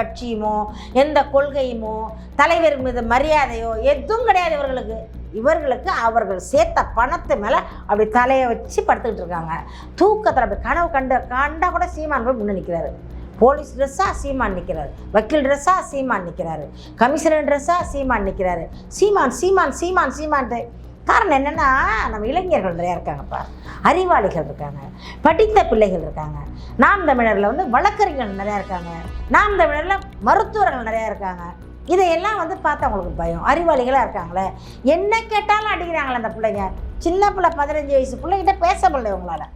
கட்சியுமோ எந்த கொள்கையுமோ தலைவர் மீது மரியாதையோ எதுவும் கிடையாது இவர்களுக்கு. இவர்களுக்கு அவர்கள் சேர்த்த பணத்து மேலே அப்படி தலையை வச்சு படுத்துக்கிட்டு இருக்காங்க. தூக்கத்தில் அப்படி கனவு கண்டு கண்டா கூட சீமான் போய் முன்னே நிற்கிறாரு போலீஸ் ட்ரெஸ்ஸாக சீமான் நிற்கிறாரு வக்கீல் ட்ரெஸ்ஸாக சீமான் நிற்கிறாரு கமிஷனர் ட்ரெஸ்ஸாக சீமான் நிற்கிறாரு சீமான் சீமான் சீமான் சீமான்ட்டு காரணம் என்னென்னா நம்ம இளைஞர்கள் நிறையா இருக்காங்கப்பா அறிவாளிகள் இருக்காங்க. படித்த பிள்ளைகள் இருக்காங்க. நாம் தமிழரில் வந்து வழக்கறிஞர்கள் நிறையா இருக்காங்க. நாம் தமிழரில் மருத்துவர்கள் நிறையா இருக்காங்க. இதையெல்லாம் வந்து பார்த்தா அவங்களுக்கு பயம். அறிவாளிகளாக இருக்காங்களே. என்ன கேட்டாலும் அடிக்கிறாங்களே அந்த பிள்ளைங்க. சின்ன பிள்ளை பதினஞ்சு வயசு பிள்ளைகிட்ட பேச முடியல உங்களால்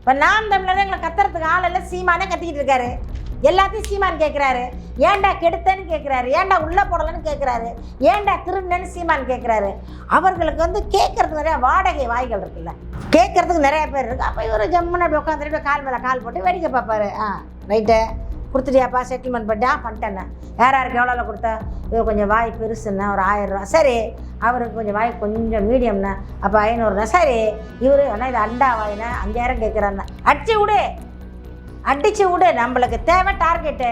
இப்போ நாம் தமிழர் எங்களை கத்துறதுக்கு ஆள் எல்லாம் சீமானே கத்திக்கிட்டு இருக்காரு. எல்லாத்தையும் சீமான் கேட்குறாரு ஏன்டா கெடுத்தேன்னு கேட்குறாரு ஏன்டா உள்ளே போடலன்னு கேட்குறாரு ஏன்டா திருநன்னு சீமான் கேட்குறாரு அவர்களுக்கு வந்து கேட்கறதுக்கு நிறையா வாடகை வாய்கள் இருக்குல்ல. கேட்கறதுக்கு நிறைய பேர் இருக்கு. அப்போ இவர் ஜம்முன்னு அப்படி உட்காந்துட்டு கால் மேலே கால் போட்டு வேடிக்கை பார்ப்பாரு. ஆ ரைட்டு. கொடுத்துட்டியாப்பா? செட்டில்மெண்ட் பண்ணிட்டா பண்ணிட்டேண்ணே யார் யாருக்கு எவ்வளோ கொடுத்தா? இவர் கொஞ்சம் வாய் பெருசுண்ணா ஒரு ஆயிரம் ரூபா. சரி அவருக்கு கொஞ்சம் வாய் கொஞ்சம் மீடியம்ண்ணா அப்போ ஐநூறுண்ணா சரி இவர் அண்ணா இது அண்டா வாயினா அஞ்சாயிரம் கேட்குறாண்ணா அடிச்சு விடு. அடிச்சு விடு நம்மளுக்கு தேவை டார்கெட்டு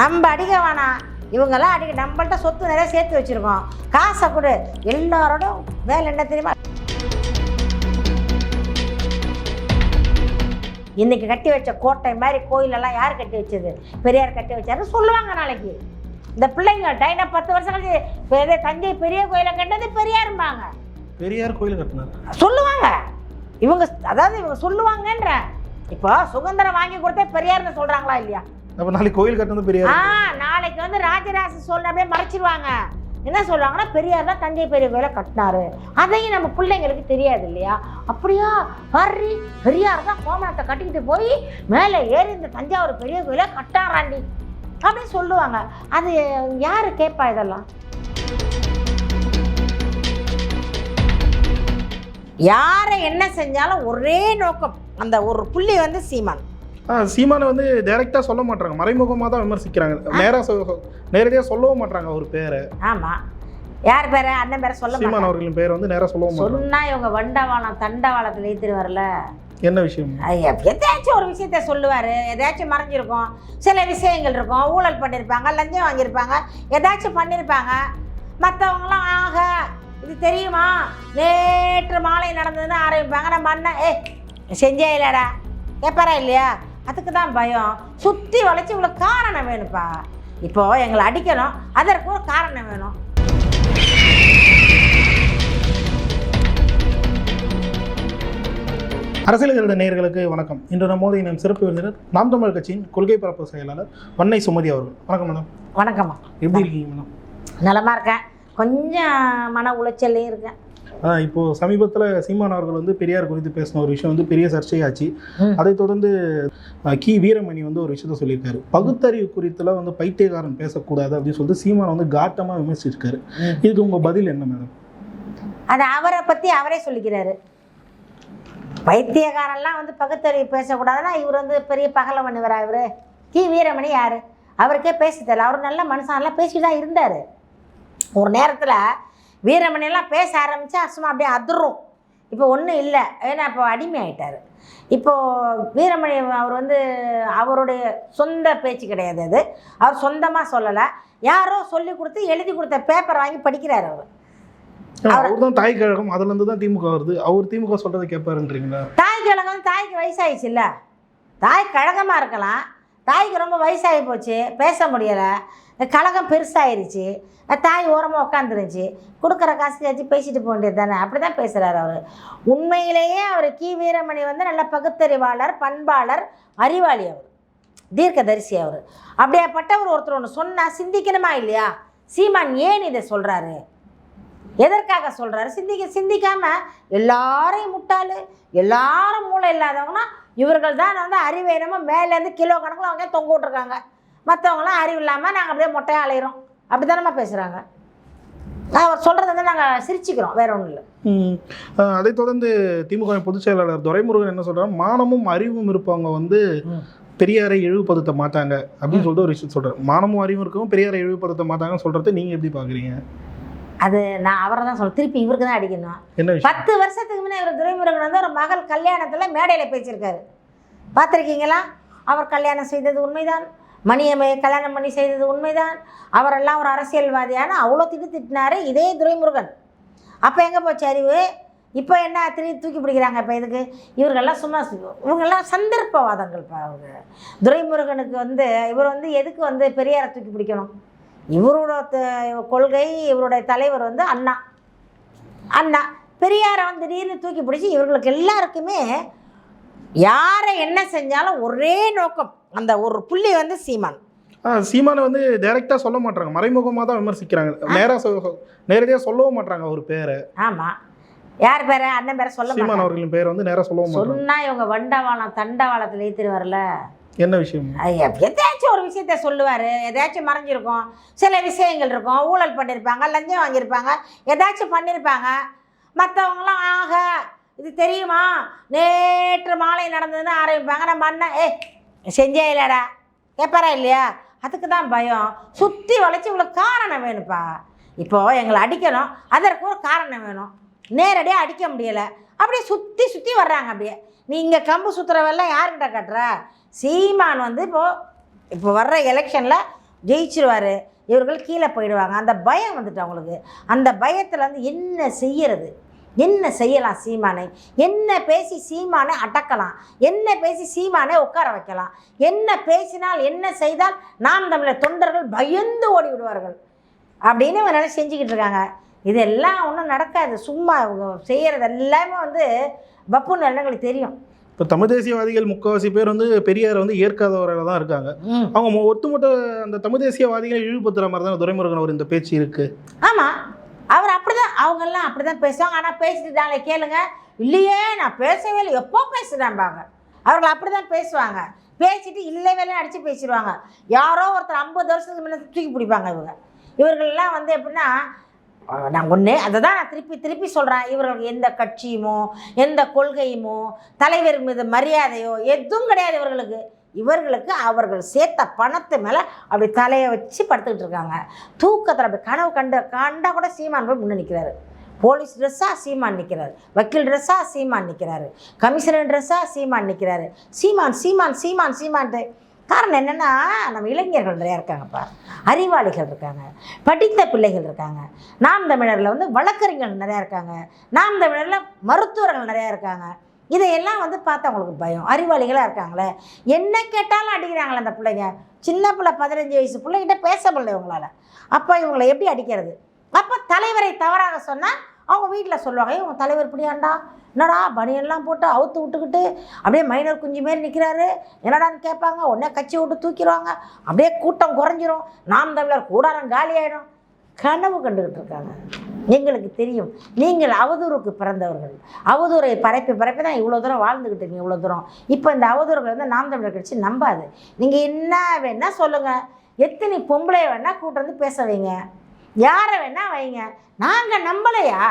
நம்ம அடிக்க வேணாம். இவங்கெல்லாம் அடிக்க நம்மள்ட்ட சொத்து நிறைய சேர்த்து வச்சுருக்கோம். காசை கொடு. எல்லாரோட வேலை என்ன தெரியுமா? இன்னைக்கு கட்டி வச்ச கோட்டை மாதிரி கோயிலெல்லாம் யார் கட்டி வச்சது? பெரியார் கட்டி வச்சாரு சொல்லுவாங்க நாளைக்கு. இந்த பிள்ளைங்க டைனா பத்து வருஷம் கழிச்சு தஞ்சை பெரிய கோயிலை கண்டது பெரியாரும்பாங்க. பெரியார் கோயில் கட்டினார்? சொல்லுவாங்க. இவங்க அதாவது இவங்க சொல்லுவாங்கன்ற. இப்போ சுதந்திரம் வாங்கி கொடுத்தே பெரியார்னு சொல்றாங்களா இல்லையா? அப்போ நாளைக்கு கோயில் கட்டினது பெரியார். ஆ நாளைக்கு வந்து ராஜராஜ சோழன் அப்படியே மறைச்சிருவாங்க. என்ன சொல்லுவாங்கன்னா பெரியார் தான் தஞ்சை பெரிய கோயிலை கட்டினாரு. அதையும் நம்ம பிள்ளைங்களுக்கு தெரியாது இல்லையா? அப்படியா? வர்றி பெரியார் தான் கோமணத்தை கட்டிக்கிட்டு போய் மேலே ஏறி இந்த தஞ்சாவூர் பெரிய கோயிலை கட்டாராண்டி அப்படின்னு சொல்லுவாங்க. அது யாரு கேட்பா இதெல்லாம்? யாரை என்ன செஞ்சாலும் ஒரே நோக்கம். அந்த ஒரு புள்ளி வந்து சீமான். சீமானை வந்து டைரெக்டாக சொல்ல மாட்டாங்க. மறைமுகமாக தான் விமர்சிக்கிறாங்க. நேராக சொ நேரடியாக சொல்லவும் மாட்டாங்க அவர் பேரை. ஆமாம் யார் பேரை? அண்ணன் பேரை சொல்ல சீமான் அவர்களின் பேரை வந்து நேராக சொல்லவும் மாட்டாங்க. சொன்னா இவங்க வண்டவாளம் தண்டவாளத்தில் ஏற்றிட்டு வரல. என்ன விஷயம்? எதாச்சும் ஒரு விஷயத்த சொல்லுவார். எதாச்சும் மறைஞ்சிருக்கும். சில விஷயங்கள் இருக்கும். ஊழல் பண்ணியிருப்பாங்க லஞ்சம் வாங்கியிருப்பாங்க. எதாச்சும் பண்ணியிருப்பாங்க மற்றவங்களாம் ஆக இது தெரியுமா? நேற்று மாலை நடந்ததுன்னு ஆரம்பிப்பாங்க நம்ம அண்ணன் ஏ செஞ்சே இல்லைடா. கேட்பாரா இல்லையா? அதுக்கு தான் பயம். சுற்றி வளைச்சி இவ்வளோ காரணம் வேணும்ப்பா. இப்போ எங்களை அடிக்கணும். அதற்கு ஒரு காரணம் வேணும். அரசியல் கருத நேயர்களுக்கு வணக்கம். இன்று நம்மோது நம் சிறப்பு விருந்தினர் நாம் தமிழர் கட்சியின் கொள்கை பரப்பு செயலாளர் வன்னை சுமதி அவர்கள். வணக்கம் மேடம். வணக்கம்மா. எப்படி இருக்கீங்க மேடம்? நலமாக இருக்கேன். கொஞ்சம் மன உளைச்சல்லையும் இருக்கேன். ஆ, இப்போ சமீபத்தில் சீமான் அவர்கள் வந்து பெரியார் குறித்து பேசின ஒரு விஷயம் வந்து பெரிய சர்ச்சையாச்சு. ம். அதைத் தொடர்ந்து கி. வீரமணி வந்து ஒரு விஷயத்த சொல்லியிருக்காரு. பகுத்தறிவு குறித்துல வந்து பைத்தியக்காரன் பேசக்கூடாது அப்படின்னு சொல்லிட்டு சீமான் வந்து காட்டமாக விமர்சிச்சிருக்காரு. இதுக்கு உங்க பதில் என்ன மேடம் அது அவரை பற்றி அவரே சொல்லிக்கிறாரு. பைத்தியக்காரெல்லாம் வந்து பகுத்தறிவு பேசக்கூடாதுன்னா இவர் வந்து பெரிய பகலவன் இவரா இவர்? கி. வீரமணி யார்? அவருக்கே பேச தெரியல அவர் நல்ல மனுஷன்லாம் பேசிட்டு தான் இருந்தார். ஒரு நேரத்தில் வீரமணியெல்லாம் பேச ஆரம்பித்தா சும்மா அப்படியே அதிரும் இப்போ ஒன்றும் இல்லை. ஏன்னா இப்போ அடிமை ஆயிட்டாரு இப்போது வீரமணி அவர் வந்து அவருடைய சொந்த பேச்சு கிடையாது அது. அவர் சொந்தமாக சொல்லலை. யாரோ சொல்லி கொடுத்து எழுதி கொடுத்த பேப்பர் வாங்கி படிக்கிறார் அவர். அவர் தான் தாய் கழகம் அதுல இருந்து தான் திமுக வருது. அவர் திமுக சொல்றதை கேட்பாருன்றீங்களா? தாய் கழகம் தாய்க்கு வயசாயிடுச்சுல்ல தாய் கழகமாக இருக்கலாம். தாய்க்கு ரொம்ப வயசாகி போச்சு. பேச முடியலை. கழகம் பெருசாயிருச்சு. தாய் ஓரமாக உட்காந்துருந்துச்சு கொடுக்குற காசு வச்சு பேசிட்டு போக வேண்டியது தானே? அப்படி தான் பேசுகிறாரு அவர். உண்மையிலேயே அவர் கி. வீரமணி வந்து நல்ல பகுத்தறிவாளர் பண்பாளர் அறிவாளி அவர். தீர்க்கதரிசி அவர். அப்படியாப்பட்டவர் ஒருத்தர் ஒன்று சொன்னால் சிந்திக்கணுமா இல்லையா? சீமான் ஏன் இதை சொல்கிறாரு எதற்காக சொல்கிறாரு சிந்திக்க சிந்திக்காமல் எல்லாரையும் முட்டாளு எல்லாரும் மூளை இல்லாதவங்கன்னா இவர்கள் தான் வந்து அறிவை என்னமோ மேலேருந்து கிலோ கணக்கில் அவங்க தொங்க விட்ருக்காங்க மற்றவங்களாம் அறிவு இல்லாமல் நாங்கள் அப்படியே மொட்டையாக அலையிறோம். அப்படி தானம்மா பேசுகிறாங்க அவர் சொல்கிறத வந்து நாங்கள் சிரிச்சுக்கிறோம் வேற ஒன்றும் இல்லை. அதைத் தொடர்ந்து திமுக பொதுச் செயலாளர் துரைமுருகன் என்ன சொல்றாரு? மானமும் அறிவும் இருப்பவங்க வந்து. பெரியாரை இழிவுபடுத்த மாட்டாங்க அப்படின்னு சொல்லிட்டு ஒரு விஷயம் சொல்றாரு. மானமும் அறிவும் இருக்கவும் பெரியாரை இழிவுபடுத்த மாட்டாங்கன்னு சொல்றதை நீங்க எப்படி பாக்குறீங்க? அது நான் அவரை தான் சொல்ல திருப்பி இவருக்கு தான் அடிக்கணும். பத்து வருஷத்துக்கு முன்னே இவர் துரைமுருகன் வந்து ஒரு மகள் கல்யாணத்தில் மேடையில் பேசியிருக்காரு. பார்த்துருக்கீங்களா? அவர் கல்யாணம் செய்தது உண்மைதான். மணியம்மையை கல்யாணம் பண்ணி செய்தது உண்மைதான். அவரெல்லாம் ஒரு அரசியல்வாதியான அவ்வளோ திட்டு திட்டினார் இதே துரைமுருகன். அப்போ எங்கே போச்சு அறிவு? இப்போ என்ன திரும்பி தூக்கி பிடிக்கிறாங்க இப்போ இதுக்கு இவர்கள்லாம் சும்மா இவங்கெல்லாம் சந்தர்ப்பவாதங்கள்ப்பா அவங்க. துரைமுருகனுக்கு வந்து இவர் வந்து எதுக்கு வந்து பெரியாரை தூக்கி பிடிக்கணும்? இவரோட கொள்கை இவருடைய தலைவர் வந்து அண்ணா. அண்ணா. பெரியாரை வந்து திடீர்னு தூக்கி பிடிச்சி இவர்களுக்கு எல்லாருக்குமே யாரை என்ன செஞ்சாலும் ஒரே நோக்கம். அந்த ஒரு புள்ளி வந்து சீமான். சீமானை வந்து டைரக்டா சொல்ல மாட்டாங்க மறைமுகமா தான் விமர்சிக்கிறாங்க. நேரா சொ- நேரடியா சொல்லவும் மாட்டாங்க அவர் பேரை. ஆமாம் யார் பேரை? அண்ணன் பேரை சொல்ல சீமான் அவர்களின் பேரை வந்து நேரா சொல்லவும் மாட்டாங்க சொன்னா இவங்க வண்டவாளம் தண்டவாளத்தில் ஏற்றிடுவார்ல என்ன விஷயம்? எதாச்சும் ஒரு விஷயத்த சொல்லுவார். எதாச்சும் மறைஞ்சிருக்கும். சில விஷயங்கள் இருக்கும். ஊழல் பண்ணியிருப்பாங்க லஞ்சம் வாங்கியிருப்பாங்க. எதாச்சும் பண்ணியிருப்பாங்க மற்றவங்களாம் ஆக இது தெரியுமா? நேற்று மாலை நடந்ததுன்னு ஆரம்பிப்பாங்க. நம்ம அண்ணன் ஏ செஞ்சே இல்லைடா கேட்பாரா இல்லையா? அதுக்கு தான் பயம். சுற்றி வளைச்சி இவ்வளோ காரணம் வேணும்ப்பா. இப்போது எங்களை அடிக்கணும். அதற்கு ஒரு காரணம் வேணும். நேரடியாக அடிக்க முடியலை. அப்படியே சுற்றி சுற்றி வர்றாங்க அப்படியே. நீ இங்கே கம்பு சுற்றுறவெல்லாம் யார்கிட்ட கட்டுற? சீமான் வந்து இப்போது இப்போ வர்ற எலெக்ஷனில் ஜெயிச்சிருவார். இவர்கள் கீழே போயிடுவாங்க. அந்த பயம் வந்துட்டு அவங்களுக்கு. அந்த பயத்தில் வந்து என்ன செய்யறது? என்ன செய்யலாம் சீமானை? என்ன பேசி சீமானை அடக்கலாம்? என்ன பேசி சீமானை உட்கார வைக்கலாம்? என்ன பேசினால் என்ன செய்தால் நாம் தமிழர் தொண்டர்கள் பயந்து ஓடி விடுவார்கள்? அப்படின்னு இவங்க நல்லா செஞ்சுக்கிட்டு இருக்காங்க. இதெல்லாம் ஒன்றும் நடக்காது. சும்மா இவங்க செய்கிறது எல்லாமே வந்து பப்புன்னு எங்களுக்கு தெரியும். இப்போ தமிழ் தேசியவாதிகள் முக்கால்வாசி பேர் வந்து பெரியாரை வந்து ஏற்காதவர்கள் தான் இருக்காங்க. அவங்க ஒட்டுமொத்த அந்த தமிழ் தேசியவாதிகளை இழிவுபடுத்துற மாதிரி தான் துரைமுருகன் அவர் இந்த பேச்சு இருக்கு? ஆமாம் அவர் அப்படிதான் அவங்கெல்லாம் அப்படி தான் பேசுவாங்க ஆனால் பேசிட்டுட்டாங்களே கேளுங்க. இல்லையே நான் பேசவே இல்லை. எப்போ பேசுகிறேன்பாங்க அவர்கள் அப்படி தான் பேசுவாங்க. பேசிட்டு இல்லை வேலை அடித்து பேசிடுவாங்க. யாரோ ஒருத்தர் ஐம்பது வருஷத்துக்கு முன்னே தூக்கி பிடிப்பாங்க இவங்க. இவர்கள்லாம் வந்து எப்படின்னா நான் ஒன்று அதை தான் நான் திருப்பி திருப்பி சொல்கிறேன் இவர்கள் எந்த கட்சியுமோ எந்த கொள்கையுமோ தலைவர் மீது மரியாதையோ எதுவும் கிடையாது இவர்களுக்கு. இவர்களுக்கு அவர்கள் சேர்த்த பணத்து மேலே அப்படி தலையை வச்சு படுத்துக்கிட்டு இருக்காங்க. தூக்கத்தில் அப்படி கனவு கண்டு கண்டா கூட சீமான் போய் முன்னே நிற்கிறாரு போலீஸ் ட்ரெஸ்ஸாக சீமான் நிற்கிறாரு வக்கீல் ட்ரெஸ்ஸாக சீமான் நிற்கிறாரு கமிஷனர் ட்ரெஸ்ஸாக சீமான் நிற்கிறாரு சீமான் சீமான் சீமான் சீமான்ட்டு. காரணம் என்னென்னா நம்ம இளைஞர்கள் நிறையா இருக்காங்கப்பா அறிவாளிகள் இருக்காங்க. படித்த பிள்ளைகள் இருக்காங்க. நாம் தமிழரில் வந்து வழக்கறிஞர்கள் நிறையா இருக்காங்க. நாம் தமிழரில் மருத்துவர்கள் நிறையா இருக்காங்க. இதையெல்லாம் வந்து பார்த்து அவங்களுக்கு பயம். அறிவாளிகளாக இருக்காங்களே. என்ன கேட்டாலும் அடிக்கிறாங்களே அந்த பிள்ளைங்க. சின்ன பிள்ளை பதினஞ்சு வயசு பிள்ளைகிட்ட பேச முடியல இவங்களால். அப்போ இவங்களை எப்படி அடிக்கிறது? அப்போ தலைவரை தவறாக சொன்னால் அவங்க வீட்டில் சொல்லுவாங்க இவங்க தலைவர் இப்படியாண்டா? என்னடா பனியெல்லாம் போட்டு அவுத்து விட்டுக்கிட்டு அப்படியே மைனர் குஞ்சு மாரி நிற்கிறாரு என்னடான்னு கேட்பாங்க. உடனே கட்சி விட்டு தூக்கிடுவாங்க. அப்படியே கூட்டம் குறைஞ்சிரும். நாம் தமிழர் கூடாரம் காலியாயிடும். கனவு கண்டுகிட்டு இருக்காங்க எங்களுக்கு தெரியும். நீங்கள் அவதூறுக்கு பிறந்தவர்கள். அவதூறை பரப்பி பரப்பி தான் இவ்வளோ தூரம் வாழ்ந்துக்கிட்டீங்க இவ்வளோ தூரம். இப்போ இந்த அவதூறுகள் வந்து நாம் தமிழர் கட்சி நம்பாது. நீங்கள் என்ன வேணால் சொல்லுங்கள் எத்தனை பொம்பளை வேணால் கூட்டு வந்து பேச வைங்க. யாரை வேணால் வைங்க. நாங்கள் நம்பலையா?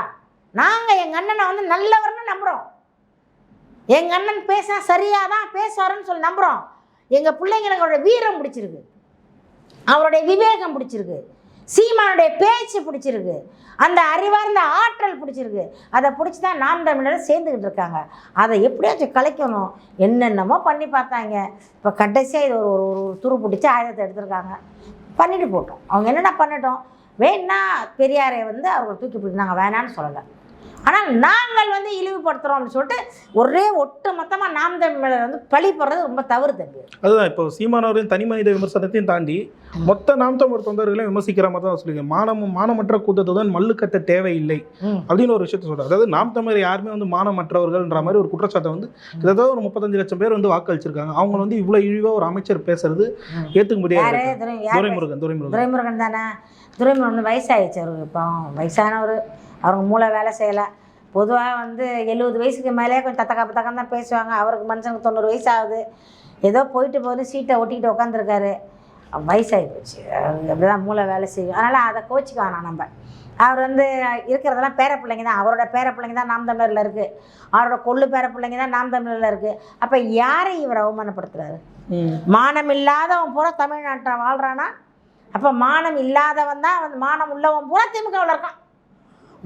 நாங்கள் எங்கள் அண்ணனை வந்து நல்லவர்னு நம்புகிறோம் எங்கள் அண்ணன் பேசினா சரியாக தான் பேசுவாருன்னு சொல்லி நம்புகிறோம் எங்கள் பிள்ளைங்களுக்கு அவருடைய வீரம் பிடிச்சிருக்கு. அவருடைய விவேகம் பிடிச்சிருக்கு. சீமானுடைய பேச்சு பிடிச்சிருக்கு. அந்த அறிவார்ந்த ஆற்றல் பிடிச்சிருக்கு. அதை பிடிச்சி தான் நாம் தமிழர் சேர்ந்துக்கிட்டு இருக்காங்க. அதை எப்படியாச்சும் கலைக்கணும். என்னென்னமோ பண்ணி பார்த்தாங்க. இப்போ கடைசியாக இது ஒரு ஒரு ஒரு துரு பிடிச்சி ஆயுதத்தை எடுத்திருக்காங்க. பண்ணிட்டு போட்டோம். அவங்க என்னென்ன பண்ணிட்டோம். வேணா பெரியாரை வந்து அவர்கள் தூக்கி பிடிச்சி நாங்கள் வேணான்னு சொல்லலை. ஆனால் நாங்கள் வந்து இழிவுபடுத்துகிறோம் அப்படின்னு சொல்லிட்டு ஒரே ஒட்டு மொத்தமாக நாம் தமிழர் வந்து பழி போடுறது ரொம்ப தவறு தம்பி. அதுதான் இப்போ சீமானவரின் தனி மனித விமர்சனத்தையும் தாண்டி மொத்த நாம் தமிழ் தொண்டர்களையும் விமர்சிக்கிற மாதிரி தான் சொல்லுங்க மானம் மானமற்ற கூட்டத்துடன் மல்லு கட்ட தேவையில்லை அப்படின்னு ஒரு விஷயத்த சொல்றாரு. அதாவது நாம் தமிழர் யாருமே வந்து மானமற்றவர்கள்ன்ற மாதிரி ஒரு குற்றச்சாட்டை வந்து கிட்டத்தட்ட ஒரு முப்பத்தஞ்சு லட்சம் பேர் வந்து வாக்களிச்சிருக்காங்க. அவங்க வந்து இவ்வளவு இழிவா ஒரு அமைச்சர் பேசுறது ம். ஏத்துக்க முடியாது. துரைமுருகன் துரைமுருகன். துரைமுருகன் தானே? துரைமுருகன் வயசாகிடுச்சு அவருக்கு இப்போ. வயசானவர். அவங்க மூளை வேலை செய்யலை. பொதுவாக வந்து எழுபது வயசுக்கு மேலே கொஞ்சம் தத்தக்கா பத்தக்கம் தான் பேசுவாங்க. அவருக்கு மனுஷனுக்கு தொண்ணூறு வயசு ஆகுது ஏதோ போயிட்டு போகுது சீட்டை ஒட்டிக்கிட்டு உட்காந்துருக்காரு வயசாகி போச்சு. அவருக்கு அப்படி தான் மூளை வேலை செய்யும். அதனால் அதை கோச்சிக்க வேணாம் நம்ம. அவர் வந்து இருக்கிறதெல்லாம் பேர பிள்ளைங்க தான். அவரோட பேர பிள்ளைங்க தான் நாம் தமிழரில் இருக்குது அவரோட கொள்ளு பேர பிள்ளைங்க தான் நாம் தமிழரில் இருக்குது அப்போ யாரை இவர் அவமானப்படுத்துறாரு? ம். மானம் இல்லாதவன் பூரா தமிழ்நாட்டில் வாழ்கிறானா அப்போ மானம் இல்லாதவன் தான் வந்து மானம் உள்ளவன் பூரா திமுகவில் இருக்கான்.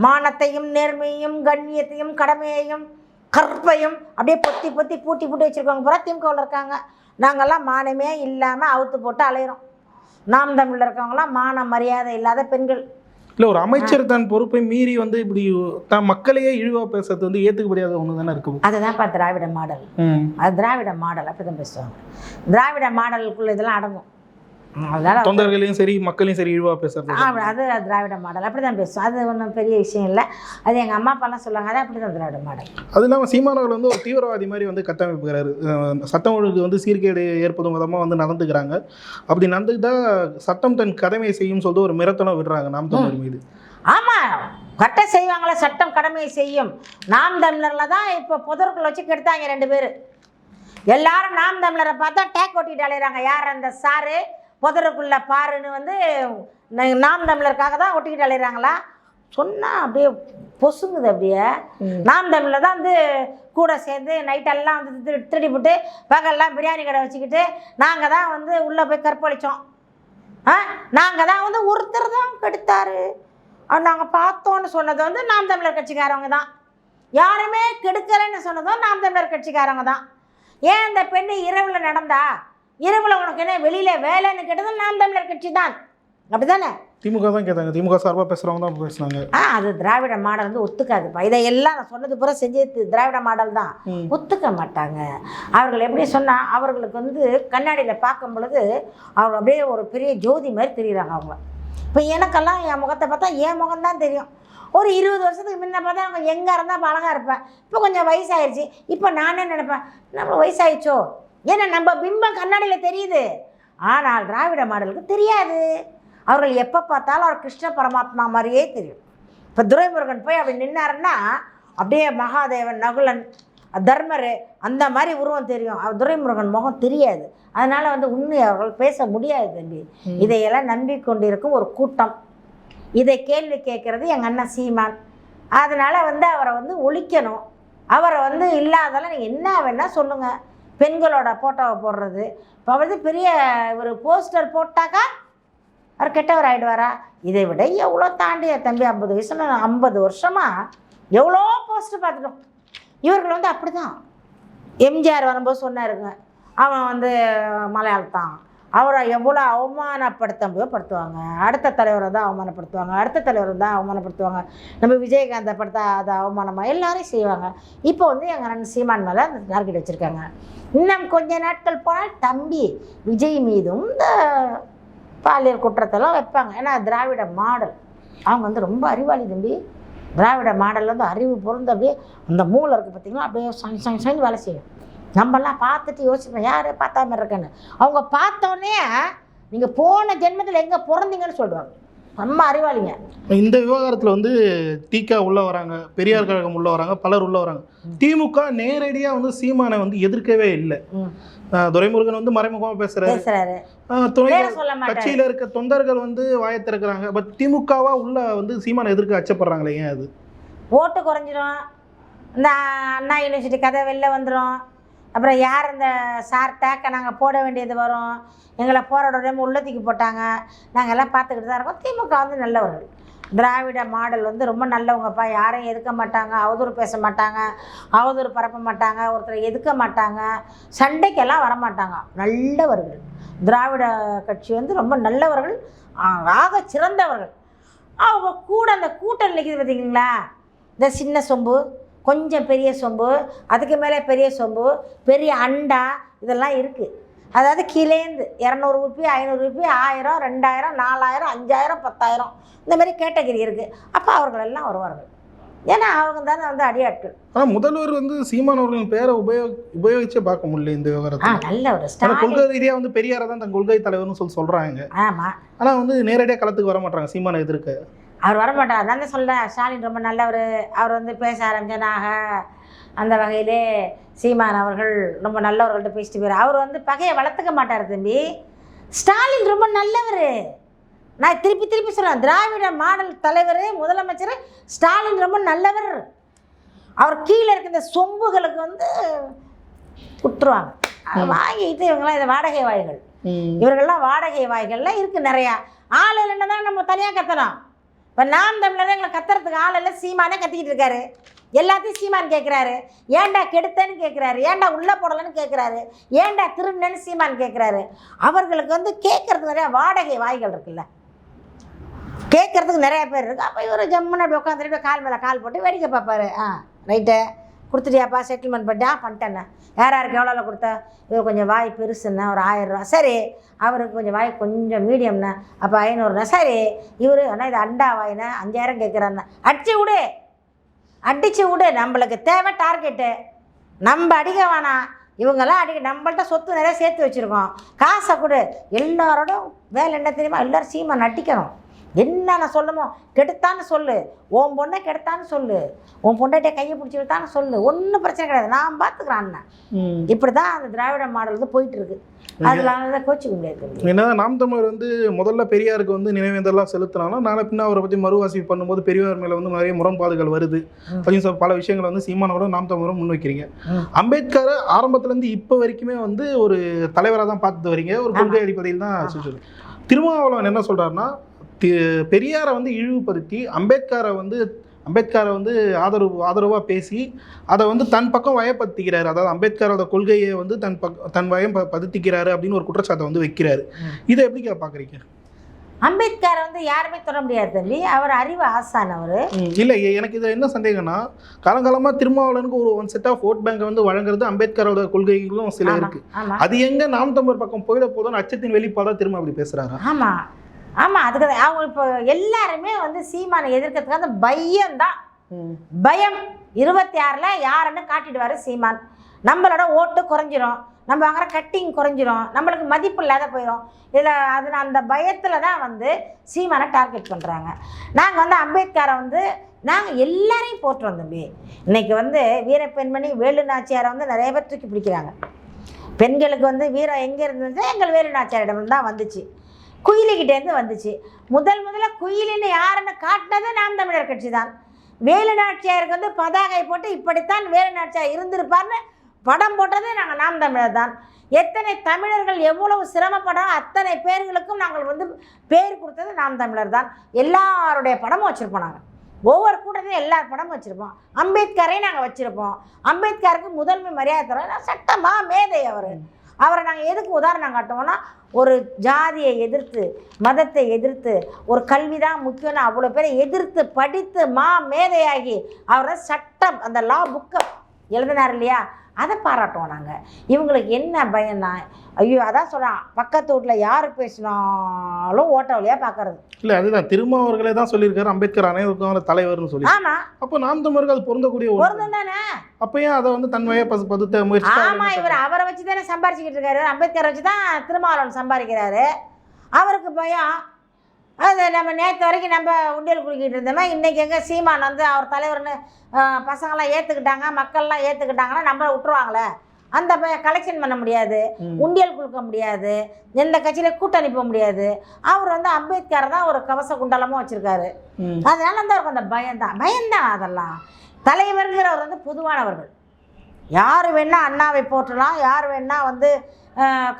மானத்தையும் நேர்மையையும் கண்ணியத்தையும் கடமையையும் கற்பையும் அப்படியே பொத்தி பொத்தி பூட்டி பூட்டி வச்சுருக்கவங்க பூரா திமுகவில் இருக்காங்க. நாங்கள்லாம் மானமே இல்லாமல் அவுத்து போட்டு அலையிறோம். நாம் தமிழில் இருக்கவங்களாம் மான மரியாதை இல்லாத பெண்கள். இல்லை ஒரு அமைச்சர் தன் பொறுப்பை மீறி வந்து இப்படி தான் மக்களையே இழிவா பேசுறது வந்து ஏற்றுக்க முடியாத ஒன்று தானே இருக்கு? அதுதான்ப்பா திராவிட மாடல். அது திராவிட மாடல் அப்படி தான் பேசுவாங்க. திராவிட மாடலுக்குள்ள இதெல்லாம் அடங்கும். தொண்டர்களையும் சரி மக்களையும் சரி இழிவா பேசுறது. அது திராவிட மாடல். அப்படி தான் பேசுவோம். அது ஒன்றும் பெரிய விஷயம் இல்லை. அது எங்கள் அம்மா அப்பாலாம் சொல்லுவாங்க அது அப்படி தான் திராவிட மாடல். அது இல்லாமல் சீமானவர்கள் வந்து ஒரு தீவிரவாதி மாதிரி வந்து கட்டமைப்புகிறாரு. சட்டம் ஒழுங்கு வந்து சீர்கேடு ஏற்படும் விதமாக வந்து நடந்துக்கிறாங்க. அப்படி நடந்துக்கிட்டா சட்டம் தன் கடமையை செய்யும் சொல்லிட்டு ஒரு மிரட்டலும் விடுறாங்க நாம் தமிழர் மீது. ஆமாம் கட்ட செய்வாங்களே சட்டம் கடமையை செய்யும். நாம் தமிழரில் தான் இப்போ புதருக்குள்ள வச்சு கெடுத்தாங்க ரெண்டு பேர். எல்லாரும் நாம் தமிழரை பார்த்தா டேக் ஓட்டிட்டு அலையிறாங்க. யார் அந்த சாரு? புதருக்குள்ள பாருன்னு வந்து நாம் தமிழருக்காக தான் ஒட்டிக்கிட்டு அலையிறாங்களா? சொன்னால் அப்படியே பொசுங்குது அப்படியே. நாம் தமிழில் தான் வந்து கூட சேர்ந்து நைட்டெல்லாம் வந்து திரு- திருடி போட்டு பகல்லாம் பிரியாணி கடை வச்சுக்கிட்டு நாங்கள் தான் வந்து உள்ளே போய் கற்பழித்தோம் ஆ? நாங்கள் தான் வந்து ஒருத்தர் தான் கெடுத்தாரு. நாங்கள் பார்த்தோன்னு சொன்னது வந்து நாம் தமிழர் கட்சிக்காரவங்க தான். யாருமே கெடுக்கலைன்னு சொன்னதும் நாம் தமிழர் கட்சிக்காரவங்க தான். ஏன் அந்த பெண்ணு இரவில் நடந்தா? இரவில் உனக்கு என்ன வெளியில் வேலைன்னு கேட்டதும் நாம் தமிழர் கட்சி தான் அப்படி தானே திமுக தான் கேட்டாங்க. திமுக சார்பாக பேசுகிறவங்க தான் பேசுனாங்க. ஆ அது திராவிட மாடல் வந்து ஒத்துக்காதுப்பா இதையெல்லாம் நான் சொன்னது பூரா செஞ்சது திராவிட மாடல் தான். ஒத்துக்க மாட்டாங்க. அவர்கள் எப்படி சொன்னால் அவர்களுக்கு வந்து கண்ணாடியில் பார்க்கும் பொழுது அவங்க அப்படியே ஒரு பெரிய ஜோதி மாதிரி தெரியுறாங்க அவங்க இப்போ எனக்கெல்லாம் என் முகத்தை பார்த்தா என் முகம்தான் தெரியும். ஒரு இருபது வருஷத்துக்கு முன்ன பார்த்தா அவங்க எங்கே இருந்தால் அழகாக இருப்பேன். இப்போ கொஞ்சம் வயசாயிருச்சு. இப்போ நானே நினைப்பேன்? நம்ம வயசாயிடுச்சோ? ஏன்னா நம்ம பிம்பம் கண்ணாடியில் தெரியுது. ஆனால் திராவிட மாடலுக்கு தெரியாது. அவர்கள் எப்போ பார்த்தாலும் அவர் கிருஷ்ண பரமாத்மா மாதிரியே தெரியும். இப்போ துரைமுருகன் போய் அப்படி நின்னாருன்னா அப்படியே மகாதேவன் நகுலன் தர்மர் அந்த மாதிரி உருவம் தெரியும். அவர் துரைமுருகன் முகம் தெரியாது. அதனால் வந்து உண்மையை அவர்கள் பேச முடியாது தம்பி. இதையெல்லாம் நம்பிக்கொண்டிருக்கும் ஒரு கூட்டம். இதை கேள்வி கேட்குறது எங்கள் அண்ணன் சீமான். அதனால் வந்து அவரை வந்து ஒழிக்கணும். அவரை வந்து இல்லாதெல்லாம் நீங்கள் என்ன வேணால் சொல்லுங்கள் பெண்களோட ஃபோட்டோவை போடுறது. இப்போ வந்து பெரிய ஒரு போஸ்டர் போட்டாக்கா அவர் கெட்டவர் ஆகிடுவாரா இதை விட எவ்வளோ தாண்டி தம்பி ஐம்பது வயசுல ஐம்பது வருஷமாக எவ்வளோ போஸ்டர் பார்த்துட்டோம். இவர்கள் வந்து அப்படி தான் எம்ஜிஆர் வரும்போது சொன்னாருங்க. அவன் வந்து மலையாளத்தான். அவரை எவ்வளோ அவமானப்படுத்த முடியோ படுத்துவாங்க அடுத்த தலைவரை தான் அவமானப்படுத்துவாங்க. அடுத்த தலைவரை தான் அவமானப்படுத்துவாங்க. நம்ம விஜயகாந்தை படுத்த அதை அவமானமாக எல்லாரையும் செய்வாங்க. இப்போ வந்து எங்கள் ரெண்டு சீமான் மேலே அந்த டார்கெட் வச்சுருக்காங்க. இன்னும் கொஞ்ச நாட்கள் போனால் தம்பி விஜய் மீதும் இந்த பாலியல் குற்றத்தெல்லாம் வைப்பாங்க. ஏன்னா திராவிட மாடல். அவங்க வந்து ரொம்ப அறிவாளி தம்பி. திராவிட மாடல் வந்து அறிவு பொருந்த அப்படியே அந்த மூளை இருக்குது பார்த்திங்கன்னா அப்படியே சங் சங் சங் வேலை செய்யும். நம்மலாம் பார்த்துட்டு யோசிப்போம் யார் பார்த்தாம இருக்கேன்னு. அவங்க பார்த்தோன்னே நீங்கள் போன ஜென்மத்தில் எங்கே பிறந்தீங்கன்னு சொல்லுவாங்க. ரொம்ப அறிவாளிங்க. இந்த விவகாரத்தில் வந்து திக உள்ள வராங்க பெரியார் கழகம் உள்ள வராங்க பலர் உள்ள வராங்க. திமுக நேரடியாக வந்து சீமானை வந்து எதிர்க்கவே இல்லை. துரைமுருகன் வந்து மறைமுகமாக பேசுறாரு. துணை கட்சியில இருக்க தொண்டர்கள் வந்து வாயை திறக்கிறாங்க. பட் திமுகவா உள்ள வந்து சீமானை எதிர்க்க அச்சப்படுறாங்களே ஏன் அது? ஓட்டு குறைஞ்சிரும். இந்த அண்ணா யூனிவர்சிட்டி கதை வெளில வந்துடும் அப்புறம் யார் இந்த சார் டேக்கை நாங்கள் போட வேண்டியது வரும்? எங்களை போராட விடாம உள்ளத்துக்கு போட்டாங்க. நாங்கள் எல்லாம் பார்த்துக்கிட்டு தான் இருக்கோம். திமுக வந்து நல்லவர்கள். திராவிட மாடல் வந்து ரொம்ப நல்லவங்கப்பா. யாரையும் எதுக்க மாட்டாங்க. அவதூறு பேச மாட்டாங்க. அவதூறு பரப்ப மாட்டாங்க. ஒருத்தரை எதுக்க மாட்டாங்க. சண்டைக்கெல்லாம் வர மாட்டாங்க நல்லவர்கள். திராவிட கட்சி வந்து ரொம்ப நல்லவர்கள். ஆக சிறந்தவர்கள். அவங்க கூட அந்த கூட்டம் நிற்கிது பார்த்தீங்களா இந்த சின்ன சொம்பு. கொஞ்சம் பெரிய சொம்பு அதுக்கு மேலே பெரிய சொம்பு பெரிய அண்டா இதெல்லாம் இருக்குது அதாவது கீழேந்து இரநூறு ரூபாய் ஐநூறு ரூபாய் ஆயிரம் ரெண்டாயிரம் நாலாயிரம் அஞ்சாயிரம் பத்தாயிரம். இந்த மாதிரி கேட்டகரி இருக்குது அப்போ அவர்கள் எல்லாம் வருவார்கள். ஏன்னா அவங்க தானே வந்து அடியாட்கள். ஆனா முதல்வர் வந்து சீமான் அவர்களின் பேரை உபயோக உபயோகிச்சே பார்க்க முடியல இந்த ஆ விவகாரத்தில் நல்ல ஒரு கொள்கை ரீதியா வந்து பெரியாரை தான் தன் கொள்கை தலைவர்னு சொல்லி சொல்றாங்க. ஆமாம் ஆனா வந்து நேரடியாக களத்துக்கு வர மாட்டாங்க சீமானை எதிர்க்க. அவர் வரமாட்டார். நான் தான் சொல்கிறேன் ஸ்டாலின் ரொம்ப நல்லவர். அவர் வந்து பேச ஆரம்பிச்சனாக அந்த வகையிலே சீமான் அவர்கள் ரொம்ப நல்லவர்கள்ட்ட பேசிட்டு போயிரு அவர் வந்து பகையை வளர்த்துக்க மாட்டார் தம்பி. ஸ்டாலின் ரொம்ப நல்லவர். நான் திருப்பி திருப்பி சொல்கிறேன் திராவிட மாடல் தலைவர் முதலமைச்சர் ஸ்டாலின் ரொம்ப நல்லவர். அவர் கீழே இருக்க இந்த சொம்புகளுக்கு வந்து அதை வாங்கிட்டு இவங்கெல்லாம் இதை வாடகை வாய்கள். இவர்கள்லாம் வாடகை வாய்கள்லாம் இருக்குது நிறையா. ஆள் இல்லைன்னா தான் நம்ம தனியாக கத்தணும் இப்போ நாம் தமிழர் எங்களை கத்துறதுக்கு ஆள் இல்லை சீமானே கத்திக்கிட்டு இருக்காரு. எல்லாத்தையும் சீமான் கேட்குறாரு ஏன்டா கெடுத்தேன்னு கேட்குறாரு ஏன்டா உள்ளே போடலன்னு கேட்குறாரு ஏன்டா திருநன்னு சீமான் கேட்குறாரு அவர்களுக்கு வந்து கேட்கறதுக்கு நிறையா வாடகை வாய்கள் இருக்குல்ல. கேட்குறதுக்கு நிறைய பேர் இருக்குது அப்போ இவர் ஜம்முன்னு அப்படி உட்காந்துட்டு கால் மேலே கால் போட்டு வேடிக்கை பார்ப்பாரு. ஆ ரைட்டு கொடுத்துட்டியாப்பா செட்டில்மெண்ட் பண்ணிட்டா பண்ணிட்டேண்ணே யார் யாருக்கு எவ்வளோ கொடுத்த? இவர் கொஞ்சம் வாய் பெருசுண்ணே ஒரு ஆயிரரூவா சரி அவருக்கு கொஞ்சம் வாய் கொஞ்சம் மீடியம்ண்ணே அப்போ ஐநூறுண்ணா சரி இவர் ஆனால் இது அண்டா வாயினே அஞ்சாயிரம் கேட்குறாண்ணே அடிச்சு விடு. அடிச்சு விடு. நம்மளுக்கு தேவை டார்கெட்டு நம்ம அடிக்க வேணாம். இவங்கெல்லாம் அடிக்க நம்மள்ட்ட சொத்து நிறைய சேர்த்து வச்சுருக்கோம். காசை கொடு. எல்லாரோட வேலை என்ன தெரியுமா? எல்லோரும் சீமா அடிக்கணும். என்னென்ன சொல்லுமோ கெடுத்தான்னு சொல்லு. உன் பொண்ணை கெடுத்தான்னு சொல்லு. உன் பொண்டாட்டிய கையை பிடிச்சி விட்டான்னு சொல்லு. ஒன்றும் பிரச்சனை கிடையாது. நான் பார்த்துக்கிறேன் அண்ணன். இப்படி தான் அந்த திராவிட மாடல் வந்து போயிட்டு இருக்கு. தான் கோச்சிக்க முடியாது. என்னதான் நாம் தமிழர் வந்து முதல்ல பெரியாருக்கு வந்து நினைவேந்தெல்லாம் செலுத்தினாலும் நாளை பின்ன அவரை பற்றி மறுவாசிப்பு பண்ணும்போது பெரியார் மேலே வந்து நிறைய முரண்பாடுகள் வருது. அப்படின்னு சொல்ல பல விஷயங்களை வந்து சீமானோட நாம் தமிழரும் முன்வைக்கிறீங்க. அம்பேத்கரை ஆரம்பத்துலேருந்து இப்போ வரைக்குமே வந்து ஒரு தலைவராக தான் பார்த்துட்டு வரீங்க. ஒரு கொள்கை அடிப்படையில் தான். சொல்லுது திருமாவளவன் என்ன சொல்றாருன்னா தி- பெரியாரை வந்து இழிவுபடுத்தி அம்பேத்கரை வந்து அம்பேத்கரை வந்து ஆதரவு ஆதரவாக பேசி அதை வந்து தன் பக்கம் வயப்படுத்திக்கிறாரு. அதாவது அம்பேத்கரோட கொள்கையை வந்து தன் பக்கம் தன் வயம் ப- படுத்திக்கிறாரு அப்படின்னு ஒரு குற்றச்சாட்டை வந்து வைக்கிறாரு. இதை எப்படி பார்க்குறீங்க அம்பேத்கரை வந்து யாருமே தொட முடியாது தம்பி. அவர் அறிவு ஆசான் அவர். இல்லை எனக்கு இதில் என்ன சந்தேகம்னா காலங்காலமாக திருமாவளவனுக்கு ஒரு ஒன் செட் ஆஃப் ஓட் பேங்கை வந்து வழங்குறது அம்பேத்கரோட கொள்கைகளும் சில ஆமா இருக்கு. ஆமா. அது எங்க நாம் தமிழர் பக்கம் போயிட போதும் அச்சத்தின் வெளிப்பாடாக திரும்ப அப்படி பேசுறாரா? ஆமாம் ஆமாம் அதுக்கு தான். அவங்க இப்போ எல்லாருமே வந்து சீமானை எதிர்க்கிறதுக்கு அந்த பயம் தான். பயம். இருபத்தி ஆறில் யாருன்னு காட்டிடுவார் சீமான். நம்மளோட ஓட்டு குறைஞ்சிரும். நம்ம வாங்குற கட்டிங் குறைஞ்சிரும். நம்மளுக்கு மதிப்பு இல்லாத போயிடும் இதில் அது அந்த பயத்தில் தான் வந்து சீமானை டார்கெட் பண்ணுறாங்க நாங்கள் வந்து அம்பேத்கரை வந்து நாங்கள் எல்லாரையும் போட்டுறோம் தம்பி. இன்னைக்கு வந்து வீரப்பெண்மணி வேலு நாச்சியாரை வந்து நிறைய பேர் தூக்கி பிடிக்கிறாங்க. பெண்களுக்கு வந்து வீரம் எங்கே இருந்துச்சு எங்கள் வேலு நாச்சியாரிடம் தான் வந்துச்சு. குயிலிக்கிட்டேருந்து வந்துச்சு. முதல் முதல்ல குயிலின்னு யாருன்னு காட்டினது நாம் தமிழர் கட்சி தான் வேலு நாச்சியாருக்கு வந்து பதாகை போட்டு இப்படித்தான் வேலு நாச்சியார் இருந்திருப்பார்னு படம் போட்டது நாங்கள் நாம் தமிழர் தான் எத்தனை தமிழர்கள் எவ்வளவு சிரமப்படும் அத்தனை பேர்களுக்கும் நாங்கள் வந்து பேர் கொடுத்தது நாம் தமிழர் தான் எல்லாருடைய படமும் வச்சுருப்போம் நாங்கள் ஒவ்வொரு கூட்டத்தையும் எல்லார் படமும் வச்சுருப்போம். அம்பேத்கரையும் நாங்கள் வச்சுருப்போம். அம்பேத்கருக்கு முதன்மை மரியாதை தரோம் சட்டமாக மேதை அவர். அவரை நாங்கள் எதுக்கு உதாரணம் காட்டுவோம்னா ஒரு ஜாதியை எதிர்த்து மதத்தை எதிர்த்து ஒரு கல்வி தான் முக்கியம்னு அவ்வளோ பேரை எதிர்த்து படித்து மா மேதையாகி அவரை சட்டம் அந்த லா புக்கை எழுதினார் இல்லையா? அதை பாராட்டுவோம் நாங்கள் இவங்களுக்கு என்ன பயம்னா ஐயோ அதான் சொல்கிறான் பக்கத்து வீட்டில் யார் பேசினாலும் ஓட்ட வழியாக பார்க்கறது இல்லை அதுதான். திருமாவர்களே தான் சொல்லியிருக்காரு அம்பேத்கர் அனைவருக்கும் தலைவர்னு சொல்லி. ஆமாம் அப்போ நாம் தமிழருக்கு அது பொருந்தக்கூடிய பொருந்தம் தானே? அப்போ ஏன் அதை வந்து தன் வய பசு பதுத்த முயற்சி ஆமா இவர் அவரை வச்சு தானே சம்பாரிச்சுக்கிட்டு இருக்காரு. அம்பேத்கரை வச்சு தான் திருமாவளவன் சம்பாதிக்கிறாரு. அவருக்கு பயம் அது நம்ம நேற்று வரைக்கும் நம்ம உண்டியல் குடிக்கிட்டு இருந்தோமே இன்றைக்கி எங்கே சீமான் வந்து அவர் தலைவர்னு பசங்களாம் ஏற்றுக்கிட்டாங்க மக்கள்லாம் ஏற்றுக்கிட்டாங்கன்னா நம்மளை விட்டுருவாங்களே. அந்த கலெக்ஷன் பண்ண முடியாது. உண்டியல் கொடுக்க முடியாது எந்த கட்சியில கூட்டணி போக முடியாது. அவர் வந்து அம்பேத்கர் தான் ஒரு கவச குண்டலமும் வச்சுருக்காரு. அதனால வந்து அவருக்கு அந்த பயம்தான் பயம்தான் அதெல்லாம். தலைவர்கிறவர் வந்து பொதுவானவர்கள். யார் வேணா அண்ணாவை போற்றலாம் யார் வேணா வந்து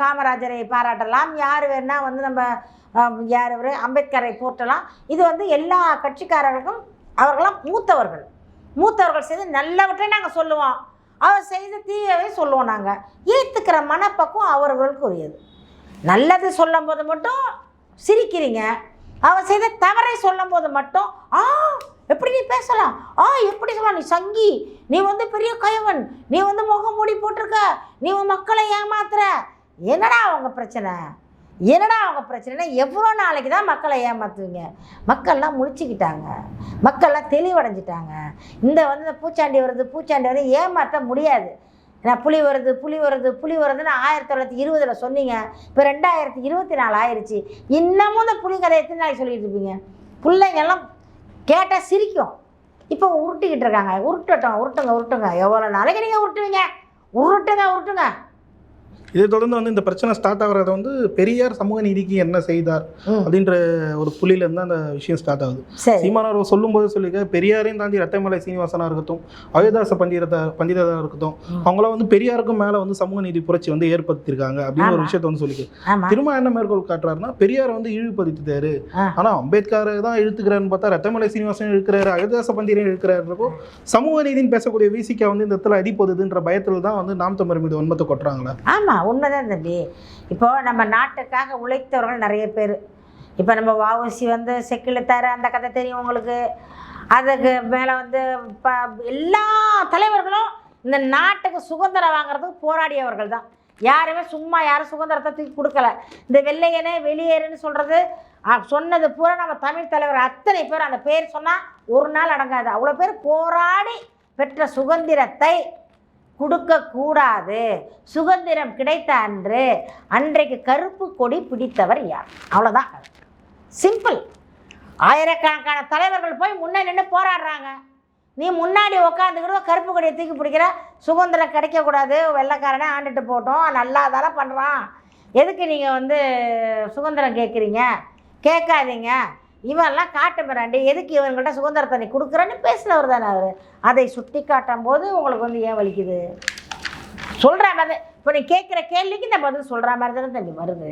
காமராஜரை பாராட்டலாம். யார் வேணால் வந்து நம்ம யார் இவர் அம்பேத்கரை போற்றலாம். இது வந்து எல்லா கட்சிக்காரர்களுக்கும் அவர்களாம் மூத்தவர்கள். மூத்தவர்கள் செய்து நல்லவற்றை நாங்கள் சொல்லுவோம். அவர் செய்த தீயவே சொல்லுவோம் நாங்கள் ஏற்றுக்கிற மனப்பக்குவம் அவர்களுக்கு உரியது நல்லது சொல்லும் போது மட்டும் சிரிக்கிறீங்க. அவர் செய்த தவறை சொல்லும் போது மட்டும் ஆ எப்படி நீ பேசலாம்? ஆ எப்படி சொல்லலாம்? நீ சங்கி நீ வந்து பெரிய கயவன் நீ வந்து முகம் மூடி போட்டிருக்க நீ மக்களை ஏமாத்துற. என்னடா அவங்க பிரச்சனை? என்னடா அவங்க பிரச்சனைனா எவ்வளோ நாளைக்கு தான் மக்களை ஏமாத்துவீங்க? மக்கள்லாம் முழிச்சுக்கிட்டாங்க. மக்கள்லாம் தெளிவடைஞ்சிட்டாங்க. இந்த வந்து இந்த பூச்சாண்டி வருது பூச்சாண்டி வருது ஏமாற்ற முடியாது. ஏன்னா புலி வருது புலி வருது புலி வருதுன்னு ஆயிரத்தி தொள்ளாயிரத்தி இருபதில் சொன்னீங்க. இப்போ ரெண்டாயிரத்தி இருபத்தி நாலு ஆயிடுச்சு இன்னமும் இந்த புலி கதை எத்தனை நாளைக்கு சொல்லிட்டு இருப்பீங்க? பிள்ளைங்கெல்லாம் கேட்டால் சிரிக்கும். இப்போ உருட்டிக்கிட்டு இருக்காங்க. உருட்டட்டும் உருட்டுங்க உருட்டுங்க. எவ்வளோ நாளைக்கு நீங்கள் உருட்டுவீங்க? உருட்டுங்க உருட்டுங்க. இதை தொடர்ந்து வந்து இந்த பிரச்சனை ஸ்டார்ட் ஆகுறத வந்து பெரியார் சமூக நீதிக்கு என்ன செய்தார். அப்படின்ற ஒரு புள்ளியில இருந்து அந்த விஷயம் ஸ்டார்ட் ஆகுது சரி சீமானவர் சொல்லும்போது சொல்லிக்க பெரியாரையும் தாண்டி ரட்டைமலை சீனிவாசனா இருக்கட்டும் அயோதாச பண்டிதா பண்டிதரா இருக்கட்டும். அவங்களாம் வந்து பெரியாருக்கும் மேல வந்து சமூக நீதி புரட்சி வந்து ஏற்படுத்தியிருக்காங்க அப்படின்னு ஒரு. விஷயத்த வந்து ஆமா திரும்ப என்ன மேற்கோள் காட்டுறாருன்னா பெரியார் வந்து இழிவுபடுத்திட்டாரு ஆ. ஆனா அம்பேத்கரை தான் இழுத்துக்கிறாருன்னு பார்த்தா ரத்தமலை சீனிவாசன் இழுக்கிறாரு அயோதாச பண்டிதரையும் இழுக்கிறாருன்றப்போ சமூக நீதின்னு பேசக்கூடிய விசிக்கா வந்து இந்த இடத்துல அடிப்போகுதுன்ற பயத்துல தான் வந்து நாம் தமிழ் மீது வன்மத்தை கொட்டுறாங்களா ஆமாம் உண்மைதான் தம்பி. இப்போ நம்ம நாட்டுக்காக உழைத்தவர்கள் நிறைய பேர். இப்போ நம்ம வஉசி வந்து செக்கிழுத்தார் அந்த கதை தெரியும் உங்களுக்கு. அதுக்கு மேலே வந்து இப்போ எல்லா தலைவர்களும் இந்த நாட்டுக்கு சுதந்திரம் வாங்குறதுக்கு போராடியவர்கள் தான். யாருமே சும்மா யாரும் சுதந்திரத்தை தூக்கி கொடுக்கல. இந்த வெள்ளையனே வெளியேறுன்னு சொல்கிறது சொன்னது பூரா நம்ம தமிழ் தலைவர் அத்தனை பேர் அந்த பேர் சொன்னால் ஒரு நாள் அடங்காது. அவ்வளோ பேர் போராடி பெற்ற சுதந்திரத்தை கொடுக்கக்கூடாது. சுதந்திரம் கிடைத்த அன்று அன்றைக்கு கருப்பு கொடி பிடித்தவர் யார்? அவ்வளோதான் சிம்பிள் ஆயிரக்கணக்கான தலைவர்கள் போய் முன்னே நின்று போராடுறாங்க. நீ முன்னாடி உட்காந்துக்கிட்டு கருப்பு கொடியை தூக்கி பிடிக்கிற? சுதந்திரம் கிடைக்கக்கூடாது. வெள்ளைக்காரனே ஆண்டுட்டு போட்டோம். நல்லா தானே பண்ணுறான் எதுக்கு நீங்கள் வந்து சுதந்திரம் கேட்குறீங்க கேட்காதீங்க. இவன்லாம் காட்டு மிராண்டி எதுக்கு இவங்கள்ட்ட சுதந்திரத்தை நீ கொடுக்குறேன்னு பேசினவர் தானே அவர்? அதை சுட்டி காட்டும் போது உங்களுக்கு வந்து ஏன் வலிக்குது? சொல்கிற மாதிரி இப்போ நீ கேட்குற கேள்விக்கு இந்த பதில் சொல்கிற மாதிரி தானே தம்பி வருது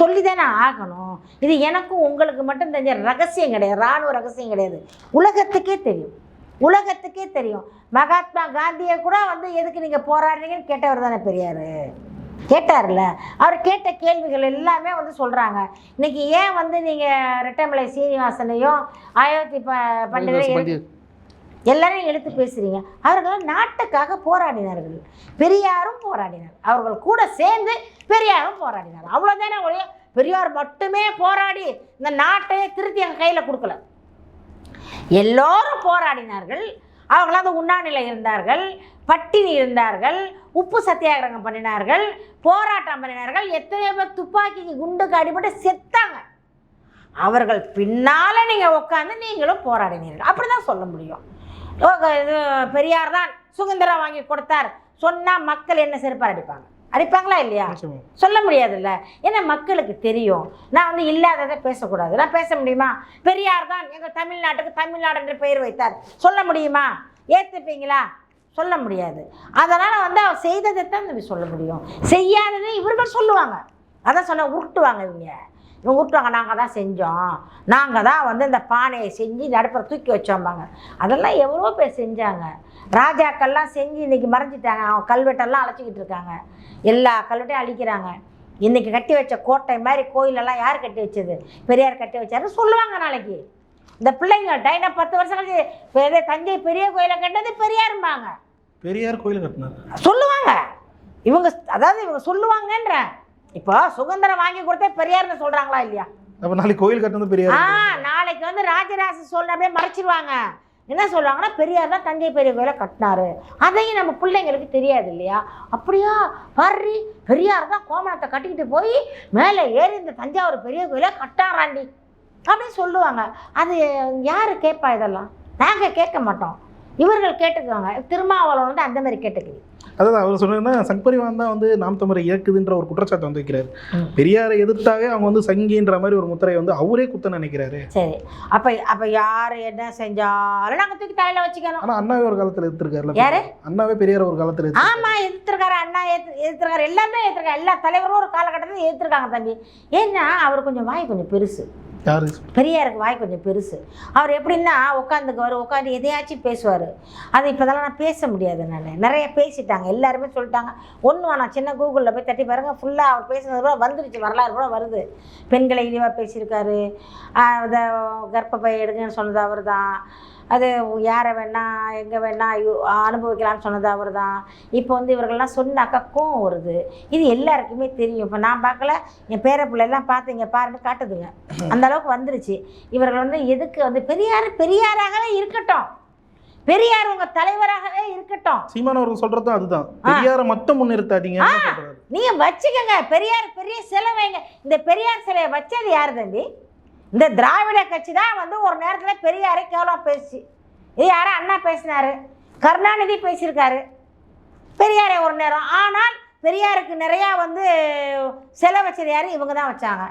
சொல்லி தானே ஆகணும். இது எனக்கும் உங்களுக்கு மட்டும் தெரிஞ்ச ரகசியம் கிடையாது இராணுவ ரகசியம் கிடையாது. உலகத்துக்கே தெரியும். உலகத்துக்கே தெரியும். மகாத்மா காந்தியை கூட வந்து எதுக்கு நீங்கள் போராடுறீங்கன்னு கேட்டவர் தானே பெரியார். கேட்டார்ல? அவர் கேட்ட கேள்விகள் எல்லாமே வந்து சொல்கிறாங்க இன்னைக்கு ஏன் வந்து நீங்கள் ரெட்டமலை சீனிவாசனையும் அயோத்தி ப பண்டிதரை. எல்லாரையும் எடுத்து பேசுறீங்க. அவர்கள் நாட்டுக்காக போராடினார்கள். பெரியாரும் போராடினார். அவர்கள் கூட சேர்ந்து பெரியாரும் போராடினார். அவ்வளோதானே ஒழிய பெரியார் மட்டுமே போராடி இந்த நாட்டையே திருத்தி எங்கள் கையில் கொடுக்கல. எல்லோரும் போராடினார்கள். அவங்களாம் அந்த உண்ணாநிலை இருந்தார்கள் பட்டினி இருந்தார்கள் உப்பு சத்தியாகிரகம் பண்ணினார்கள் போராட்டம் பண்ணினார்கள் எத்தனையோ பேர் துப்பாக்கிக்கு குண்டுக்கு அடிபட்டு செத்தாங்க. அவர்கள் பின்னால் நீங்கள் உட்காந்து நீங்களும் போராடினீர்கள். அப்படி தான் சொல்ல முடியும். இது பெரியார் தான் சுதந்திரம் வாங்கி கொடுத்தார். சொன்னால் மக்கள் என்ன செருப்பார் அடிப்பாங்க. அடிப்பாங்களா இல்லையா? சொல்ல முடியாதுல்ல. ஏன்னா மக்களுக்கு தெரியும். நான் வந்து இல்லாததை பேசக்கூடாது. நான் பேச முடியுமா? பெரியார் தான் எங்கள் தமிழ்நாட்டுக்கு தமிழ்நாடு என்று பெயர் வைத்தார். சொல்ல முடியுமா? ஏற்றுப்பீங்களா சொல்ல முடியாது. அதனால் வந்து அவர் செய்ததை தான் சொல்ல முடியும். செய்யாததை இவர்கள் சொல்லுவாங்க. அதான் சொன்ன உருட்டுவாங்க இவங்க. இவங்க நாங்கள் தான் செஞ்சோம். நாங்கள் தான் வந்து இந்த பானையை செஞ்சு நடுப்புற தூக்கி வச்சோம்பாங்க அதெல்லாம் எவ்வளோ பேர் செஞ்சாங்க. ராஜாக்கள்லாம் செஞ்சு இன்னைக்கு மறைஞ்சிட்டாங்க. அவங்க கல்வெட்டெல்லாம் அழைச்சிக்கிட்டு இருக்காங்க. எல்லா கல்வெட்டையும் அழிக்கிறாங்க. இன்னைக்கு கட்டி வச்ச கோட்டை மாதிரி கோயிலெல்லாம் யார் கட்டி வச்சது? பெரியார் கட்டி வச்சாரு சொல்லுவாங்க நாளைக்கு. இந்த பிள்ளைங்கள்ட்ட இன்னும் பத்து வருஷம் கழிச்சு தஞ்சை பெரிய கோயிலை கட்டது பெரியாரும்பாங்க. பெரியார் கோயில் கட்டினார் சொல்லுவாங்க. இவங்க அதாவது இவங்க சொல்லுவாங்கன்ற இப்போ சுதந்திரம் வாங்கி கொடுத்தே பெரியார்னு சொல்கிறாங்களா இல்லையா? அப்ப நாளைக்கு கோயில் கட்டினது பெரியார் ஆ நாளைக்கு வந்து ராஜராஜ சோழன் அப்படியே மறைச்சிருவாங்க. என்ன சொல்லுவாங்கன்னா பெரியார் தான் தஞ்சை பெரிய கோயிலை கட்டினாரு. அதையும் நம்ம பிள்ளைங்களுக்கு தெரியாது இல்லையா? அப்படியா? வர்றி பெரியார் தான் கோமணத்தை கட்டிக்கிட்டு போய் மேலே ஏறி இந்த தஞ்சாவூர் பெரிய கோயிலை கட்டாராண்டி அப்படின்னு சொல்லுவாங்க. அது யார் கேட்பா இதெல்லாம்? நாங்கள் கேட்க மாட்டோம். இவர்கள் கேட்டுக்குவாங்க. திருமாவளவன் வந்து அந்த மாதிரி கேட்டுக்குது. அதாவது அவர் சொன்னா சங்பரிவான் தான் வந்து நாம் தமிழரை இயக்குதுன்ற ஒரு குற்றச்சாட்டை வந்து வைக்கிறாரு. பெரியாரை எதிர்த்தாவே அவங்க வந்து சங்கின்ற மாதிரி ஒரு முத்திரையை வந்து அவரே குத்த நினைக்கிறாரு. சரி. அப்போ அப்போ யார் என்ன செஞ்சாலும் நாங்கள் தூக்கி தலையில் வச்சுக்கணும். ஆனா அண்ணாவே ஒரு காலத்துல எதிர்த்திருக்காருல்ல யாரு? அண்ணாவே பெரியார் ஒரு காலத்துல ஆமா எதிர்த்திருக்காரு. அண்ணா எதிர்த்து எதிர்த்திருக்காரு. எல்லாமே எதிர்த்திருக்காரு. எல்லா தலைவரும் ஒரு காலகட்டத்தில் எதிர்த்திருக்காங்க தம்பி. ஏன்னா அவர் கொஞ்சம் வாய் கொஞ்சம் பெருசு. யாரு? பெரியாருக்கு வாய் கொஞ்சம் பெருசு. அவர் எப்படின்னா உட்காந்துக்குவார் உட்காந்து எதையாச்சும் பேசுவார். அது இப்போதெல்லாம் நான் பேச முடியாது நான். நிறைய பேசிட்டாங்க. எல்லாருமே சொல்லிட்டாங்க. ஒன்று வேணாம். சின்ன கூகுளில் போய் தட்டி பாருங்க. ஃபுல்லாக அவர் பேசுனது கூட வந்துருச்சு. வரலாறு கூட வருது. பெண்களை இழிவாக பேசியிருக்காரு. ஆஹ் கர்ப்பப்பை எடுங்கன்னு சொன்னது அவர் தான் அது யாரை வேணா எங்கே வேணா அனுபவிக்கலாம்னு சொன்னது அவர் தான் இப்போ வந்து இவர்கள்லாம் சொன்னாக்கா கோவம் வருது. இது எல்லாருக்குமே தெரியும். இப்போ நான் பார்க்கல என் பேர பிள்ளைலாம் பார்த்து இங்கே பாருன்னு காட்டுதுங்க. அந்த அளவுக்கு வந்துருச்சு. இவர்கள் வந்து எதுக்கு வந்து பெரியார் பெரியாராகவே இருக்கட்டும். பெரியார் உங்க தலைவராகவே இருக்கட்டும். சீமான் அவர்கள் சொல்றதும் அதுதான். பெரியாரை மட்டும் முன்னிறுத்தாதீங்கன்னு சொல்றாரு. நீங்க வச்சுக்கோங்க. பெரியார் பெரிய சிலை வைங்க. இந்த பெரியார் சிலையை வச்சது யார் தம்பி? இந்த திராவிட கட்சி தான் வந்து ஒரு நேரத்தில் பெரியாரை கேவலம் பேசுச்சு. இது யாரோ அண்ணா பேசினாரு. கருணாநிதி பேசியிருக்காரு. பெரியாரை ஒரு நேரம். ஆனால் பெரியாருக்கு நிறையா வந்து செலை வச்சது யார்? இவங்க தான் வச்சாங்க.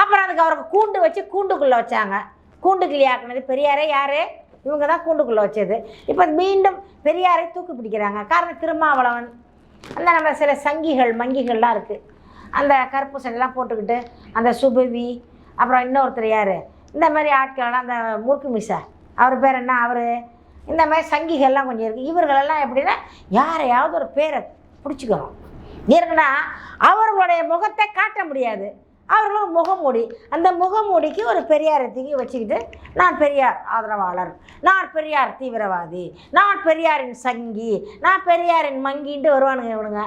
அப்புறம் அதுக்கு அவருக்கு கூண்டு வச்சு கூண்டுக்குள்ளே வச்சாங்க. கூண்டு கிளியாக்குனது பெரியாரே யார்? இவங்க தான் கூண்டுக்குள்ளே வச்சது. இப்போ மீண்டும் பெரியாரை தூக்கு பிடிக்கிறாங்க. காரணம் திருமாவளவன். அந்த நம்ம சில சங்கிகள் மங்கிகள்லாம் இருக்குது அந்த கருப்பு சட்டைலாம் போட்டுக்கிட்டு அந்த சுபவி அப்புறம் இன்னொருத்தர் யார்? இந்த மாதிரி ஆட்கள்லாம் அந்த முறுக்கு மிஸ்ஸா அவர் பேர் என்ன? அவர். இந்த மாதிரி சங்கிகள்லாம் கொஞ்சம் இருக்குது இவர்களெல்லாம் எப்படின்னா யாரையாவது ஒரு பேரை பிடிச்சிக்கணும். ஏன்னா அவர்களுடைய முகத்தை காட்ட முடியாது. அவர்களும் முகமூடி அந்த முகமூடிக்கு ஒரு பெரியாரை தூக்கி வச்சுக்கிட்டு நான் பெரியார் ஆதரவாளர் நான் பெரியார் தீவிரவாதி நான் பெரியாரின் சங்கி நான் பெரியாரின் மங்கின்ட்டு வருவானுங்க இவனுங்க.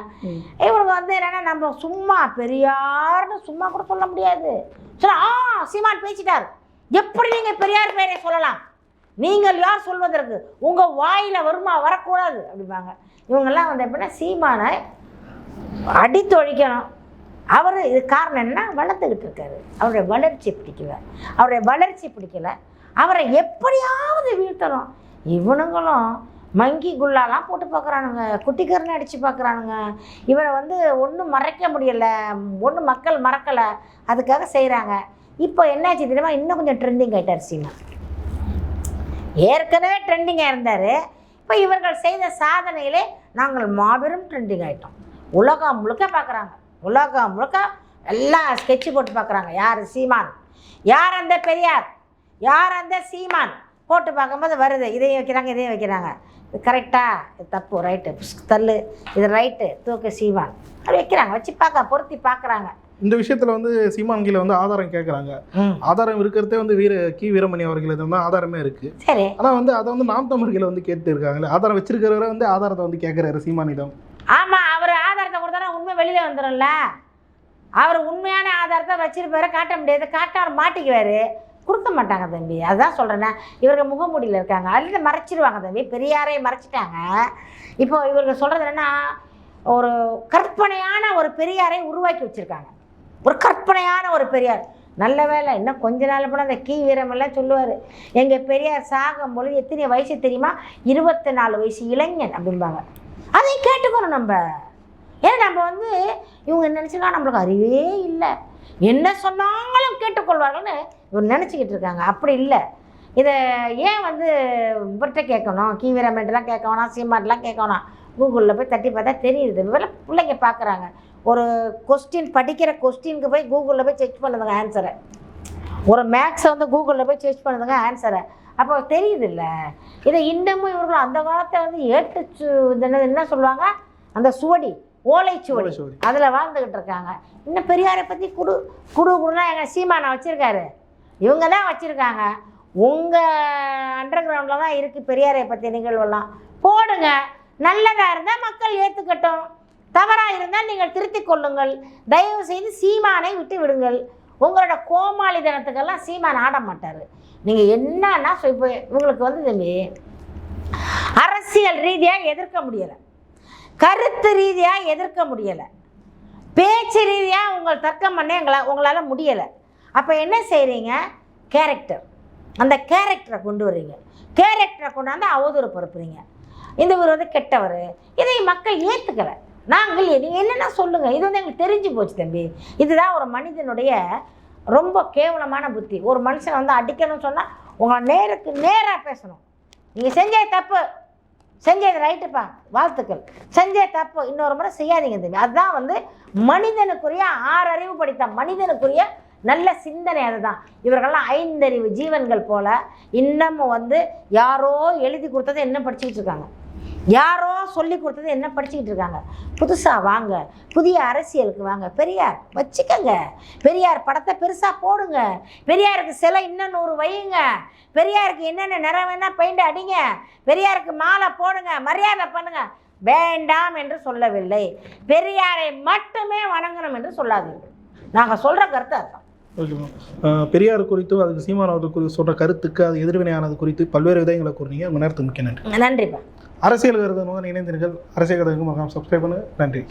இவனுங்க வந்து என்னன்னா நம்ம சும்மா பெரியார்னு சும்மா கூட சொல்ல முடியாது. சொல்ல ஆ சீமான் பேசிட்டார். எப்படி நீங்கள் பெரியார் பேரை சொல்லலாம்? நீங்கள் யார் சொல்வதற்கு? உங்கள் வாயில் வருமா வரக்கூடாது அப்படிம்பாங்க. இவங்கெல்லாம் வந்து எப்படின்னா சீமானை அடித்து ஒழிக்கணும் அவர் இது காரணம் என்ன வளர்ந்துக்கிட்டு இருக்காரு. அவருடைய வளர்ச்சி பிடிக்கல. அவருடைய வளர்ச்சி பிடிக்கல. அவரை எப்படியாவது வீழ்த்தணும். இவனுங்களும் மங்கி குல்லாலாம் போட்டு பார்க்குறானுங்க குட்டிக்கரனை அடித்து பார்க்குறானுங்க இவரை வந்து ஒன்றும் மறைக்க முடியலை. ஒன்றும் மக்கள் மறக்கலை. அதுக்காக செய்கிறாங்க இப்போ என்னாச்சு தெரியுமா? இன்னும் கொஞ்சம் ட்ரெண்டிங் ஆகிட்டார் சீமா. ஏற்கனவே ட்ரெண்டிங்காக இருந்தார். இப்போ இவர்கள் செய்த சாதனையிலே நாங்கள் மாபெரும் ட்ரெண்டிங் ஆகிட்டோம் உலகம் முழுக்க பார்க்குறாங்க உலகம் முழுக்க எல்லாம் ஸ்கெட்சு போட்டு பார்க்குறாங்க. யார்? சீமான். யார் அந்த பெரியார்? யார் அந்த சீமான்? போட்டு பார்க்கும்போது வருது. இதையும் வைக்கிறாங்க இதையும் வைக்கிறாங்க. இது கரெக்டா இது தப்பு. ரைட்டு தள்ளு. இது ரைட்டு தூக்கு சீமான். அப்படி வைக்கிறாங்க. வச்சு பார்க்க பொருத்தி பார்க்குறாங்க. இந்த விஷயத்துல வந்து சீமான் கீழ வந்து ஆதாரம் கேட்குறாங்க. ஆதாரம் இருக்கிறதே வந்து வீர கி. வீரமணி அவர்கள் தான் ஆதாரமே இருக்கு. சரி. ஆனா வந்து அதை வந்து நாம் தமிழர்களை வந்து கேட்டு இருக்காங்களே. ஆதாரம் வச்சிருக்கிறவரை வந்து ஆதாரத்தை வந்து கேட்கிறாரு சீமானிடம். கொடுத்தானா உண்மை வெளியில் வந்துடும்ல அவர் உண்மையான ஆதாரத்தை வச்சிருப்பாரு காட்ட முடியாது. காட்டார் மாட்டிக்குவார். கொடுக்க மாட்டாங்க தம்பி. அதுதான் சொல்கிறேன்னா இவர்கள் முகமூடியில் இருக்காங்க. அதில் மறைச்சிருவாங்க தம்பி. பெரியாரே மறைச்சிட்டாங்க. இப்போ இவர்கள் சொல்கிறது என்னன்னா ஒரு கற்பனையான ஒரு பெரியாரை உருவாக்கி வச்சுருக்காங்க. ஒரு கற்பனையான ஒரு பெரியார். நல்ல வேலை. இன்னும் கொஞ்ச நாள் கூட அந்த கீ வீரமெல்லாம் சொல்லுவார். எங்கள் பெரியார் சாகும் பொழுது எத்தனை வயசு தெரியுமா? இருபத்தி நாலு வயசு இளைஞன் அப்படிம்பாங்க. அதை கேட்டுக்கணும் நம்ம. ஏன்னா நம்ம வந்து இவங்க நினச்சிக்கலாம் நம்மளுக்கு அறிவே இல்லை. என்ன சொன்னாலும் கேட்டுக்கொள்வார்கள்னு இவர் நினச்சிக்கிட்டு இருக்காங்க. அப்படி இல்லை. இதை ஏன் வந்து இவர்கிட்ட கேட்கணும்? கீவிரமெண்ட்லாம் கேட்க வேணாம் சீமாட்டெலாம் கேட்க வேணாம். கூகுளில் போய் தட்டி பார்த்தா தெரியுது. இவெல்லாம் பிள்ளைங்க பார்க்குறாங்க. ஒரு கொஸ்டின் படிக்கிற கொஸ்டினுக்கு போய் கூகுளில் போய் செக் பண்ணுதுங்க ஆன்சரை ஒரு மேக்ஸை வந்து கூகுளில் போய் சர்ச் பண்ணுதுங்க ஆன்சரை அப்போ தெரியுது இல்லை இதை இன்னமும் இவர்கள் அந்த காலத்தை வந்து ஏட்டு என்ன- என்ன சொல்லுவாங்க? அந்த சுவடி. ஓலைச்சுவடி. அதில் வாழ்ந்துக்கிட்டு இருக்காங்க. இன்னும் பெரியாரை பற்றி குடு குடு குடுனா எங்கள் சீமானை வச்சுருக்காரு. இவங்க தான் வச்சுருக்காங்க. உங்கள் அண்டர் கிரவுண்டில் தான் இருக்குது பெரியாரை பற்றி நிகழ்வெல்லாம். போடுங்க. நல்லதாக இருந்தால் மக்கள் ஏற்றுக்கட்டும் தவறாக இருந்தால் நீங்கள் திருத்திக் கொள்ளுங்கள். தயவு செய்து சீமானை விட்டு விடுங்கள். உங்களோட கோமாளித்தனத்துக்கெல்லாம் சீமான் ஆட மாட்டார். நீங்கள் என்னன்னா இப்போ இவங்களுக்கு வந்து தம்பி அரசியல் ரீதியாக எதிர்க்க முடியலை. கருத்து ரீதியாக எதிர்க்க முடியலை. பேச்சு ரீதியாக உங்கள் தர்க்கம் பண்ண எங்களை உங்களால் முடியலை. அப்போ என்ன செய்கிறீங்க கேரக்டர் அந்த கேரக்டரை கொண்டு வர்றீங்க. கேரக்டரை கொண்டாந்து அவதூறு பொறுப்புறீங்க இந்த இவர் வந்து கெட்டவர். இதை மக்கள் ஏற்றுக்கலை நாங்கள் நீங்கள் என்னென்ன சொல்லுங்கள் இது வந்து எங்களுக்கு தெரிஞ்சு போச்சு தம்பி. இதுதான் ஒரு மனிதனுடைய ரொம்ப கேவலமான புத்தி. ஒரு மனுஷனை வந்து அடிக்கணும்னு சொன்னால் உங்களை நேருக்கு நேராக பேசணும். நீங்கள் செஞ்ச தப்பு. செஞ்சது ரைட்டுப்பா வாழ்த்துக்கள். செஞ்ச தப்பு இன்னொரு முறை செய்யாதீங்க தம்பி. அதுதான் வந்து மனிதனுக்குரிய ஆறறிவு படித்த மனிதனுக்குரிய நல்ல சிந்தனை அதுதான். இவர்கள்லாம் ஐந்தறிவு ஜீவன்கள் போல இன்னமும் வந்து யாரோ எழுதி கொடுத்ததை என்ன படிச்சுக்கிட்டு இருக்காங்க. யாரோ சொல்லி கொடுத்தது என்ன படிச்சுக்கிட்டு இருக்காங்க? புதுசாக வாங்க. புதிய அரசியலுக்கு வாங்க. பெரியார் வச்சுக்கங்க. பெரியார் படத்தை பெருசாக போடுங்க. பெரியாருக்கு சிலை இன்னும் நூறு வையுங்க. பெரியாருக்கு என்னென்ன நிறம் வேணால் பெயிண்ட் அடிங்க. பெரியாருக்கு மாலை போடுங்க. மரியாதை பண்ணுங்க. வேண்டாம் என்று சொல்லவில்லை. பெரியாரை மட்டுமே வணங்கணும் என்று சொல்லாதீர்கள். நாங்கள் சொல்கிற கருத்து அதுதான். பெரியார் குறித்து அதுக்கு சீமான் அவர்கள் குறித்து சொல்கிற கருத்துக்கு அது எதிர்வினையானது குறித்து பல்வேறு விதங்களை கூறினீங்க. உங்கள் நேரத்துக்கு மிக்க நன்றி. நன்றிப்பா அரசியல் கருத்து இணைந்தீர்கள் அரசியல் கருத்துக்கு மறக்காம சப்ஸ்கிரைப் பண்ணுங்கள் நன்றி.